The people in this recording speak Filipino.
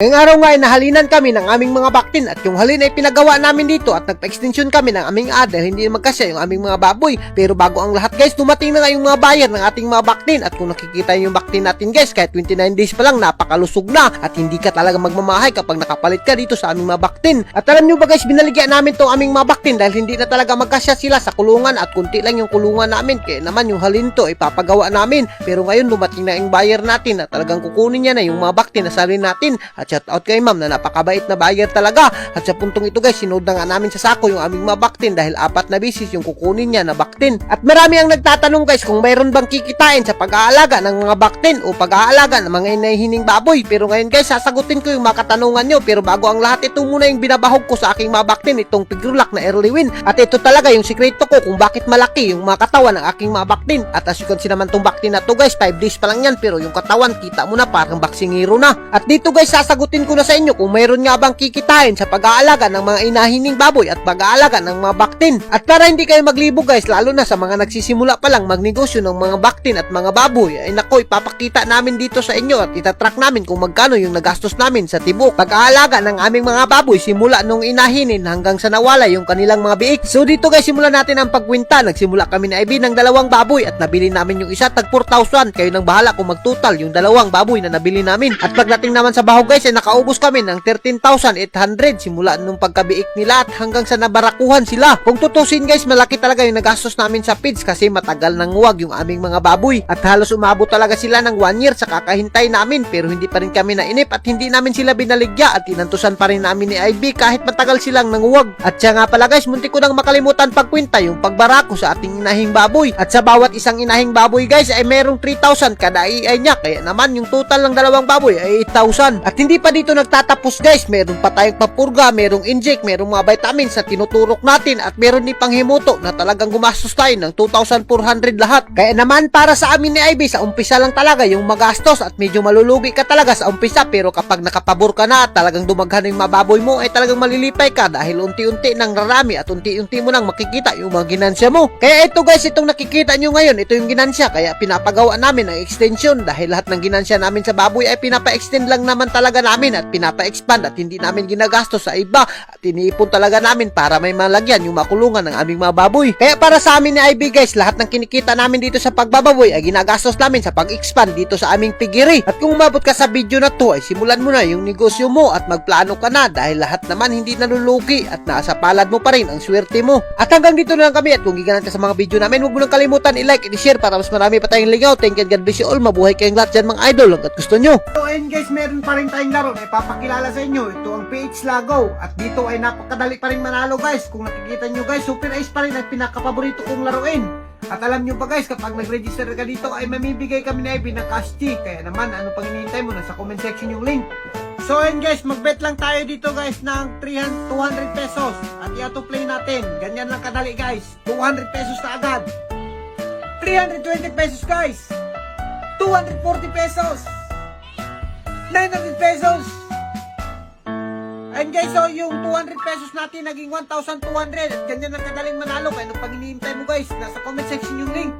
Ngayong araw nga ay nahalinan kami ng aming mga baktin at yung halin ay pinagawa namin dito at nagpa-extension kami ng aming adder hindi magkasya yung aming mga baboy. Pero bago ang lahat guys, dumating na nga yung mga buyer ng ating mga baktin at kung nakikita yung baktin natin guys, kahit 29 days pa lang napakalusog na at hindi ka talaga magmamahay kapag nakapalit ka dito sa aming mga baktin. At alam nyo ba guys, binaligyan namin tong aming mga baktin dahil hindi na talaga magkasya sila sa kulungan at kunti lang yung kulungan namin kaya naman yung halin to ipapagawa namin. Pero ngayon dumating na yung buyer natin na talagang kukunin niya na yung mga baktin na salin natin at shout out kay ma'am na napakabait na buyer talaga. At sa puntong ito guys sinod na nga namin sa sako yung aming mga dahil apat na bisis yung kukunin niya na baktin. At marami ang nagtatanong guys kung mayroon bang kikitain sa pag-aalaga ng mga baktin o pag-aalaga ng mga inahihining baboy. Pero ngayon guys sasagutin ko yung mga katanungan nyo. Pero bago ang lahat ito muna yung binabahog ko sa aking mga itong pigrulak na early win at ito talaga yung sikreto ko kung bakit malaki yung mga katawan ng aking mga at as you can see naman tong baktin na to guys 5 days pa lang yan pero yung katawan kita mo na parang baksingiro na. At dito guys sasagutin ko na sa inyo kung mayroon nga bang kikitain sa pag-aalaga ng mga inahining baboy at pag-aalaga ng mga baktin. At para hindi kayo maglibo guys lalo na sa mga nagsisimula pa lang magnegosyo ng mga baktin at mga baboy ay nako ipapakita namin dito sa inyo at itatrack namin kung magkano yung nagastos namin sa tibok pag-aalaga ng aming mga baboy simula nung inahinin hanggang sa nawala yung kanilang mga biik. So dito guys simulan natin ang pagkwinta. Nagsimula kami na IB ng dalawang baboy at nabili namin yung isa tag 4,000 kayo nang bahala kung magtotal yung dalawang baboy na nabili namin. At pagdating naman sa bahog guys ay nakaubos kami ng 13,800 simula nung pagkabiik nila at hanggang sa nabarakuhan sila. Kung tutusin guys malaki talaga yung nagastos namin sa feeds kasi matagal nang huwag yung aming mga baboy. At halos umabot talaga sila ng 1 year sa kakahintay namin pero hindi pa rin kami nainip at hindi namin sila binaligya at inantusan pa rin namin ni IB kahit matagal silang nanguwag at siya nga pala guys muntik ko nang makalimutan pagkwinta yung pagbarako sa ating inahing baboy. At sa bawat isang inahing baboy guys ay merong 3,000 kada iay niya. Kaya naman yung total ng dalawang baboy ay 8,000 at hindi pa dito nagtatapos guys. Meron pa tayong papurga merong inject merong mga vitamins na tinuturok natin at meron din pang himuto na talagang gumastos tayo ng 2,400 lahat. Kaya naman para sa amin ni IB sa umpisa lang talaga yung magastos at medyo malulugi ka talaga sa umpisa. Pero kapag nakapabor ka na at talagang dumaghan yung mababoy mo ay talagang malilipay ka dahil unti-unti nang rarami at unti-unti mo nang makikita yung mga ginansya mo. Kaya ito guys itong nakikita nyo ngayon ito yung ginansya. Kaya pinapagawa namin ang extension dahil lahat ng ginansya namin sa baboy ay pinapa-extend lang naman talaga namin at pinapa-expand at hindi namin ginagastos sa iba. At iniipon talaga namin para may malagyan yung makulungan ng aming mga baboy. Kaya para sa amin ni IB guys lahat ng kinikita namin dito sa pagbababoy ay ginagastos namin sa pag-expand dito sa aming pigiri. At kung umabot ka sa video na to ay simulan mo na yung negosyo mo at magplano ka na dahil lahat naman hindi nalulugi at nasa palad mo pa rin ang swerte mo. At hanggang dito na lang kami at kung giganan ka sa mga video namin huwag mo nang kalimutan i-like and i-share para mas marami pa tayong ligaw thank you and God bless you all. Mabuhay kayong lahat dyan mga idol. Hanggat gusto nyo. So ayun guys meron pa rin tayong laro na ipapakilala sa inyo ito ang PH Lago at dito ay napakadali pa rin manalo guys kung nakikita nyo guys super ice pa rin ang pinakapaborito kong laruin at alam nyo ba guys, kapag nag-register ka dito ay mamibigay kami na IB ng cash tea. Kaya naman, ano pang hinihintay mo? Nasa comment section yung link. So ayun guys, mag-bet lang tayo dito guys ng 300, 200 pesos. At i-auto play natin. Ganyan lang kadali guys. 200 pesos na agad. 320 pesos guys. 240 pesos. 900 pesos. And guys, so yung 200 pesos natin naging 1,200 at ganyan ang kadaling manalo. Kaya nung pag mo guys, nasa comment section yung link.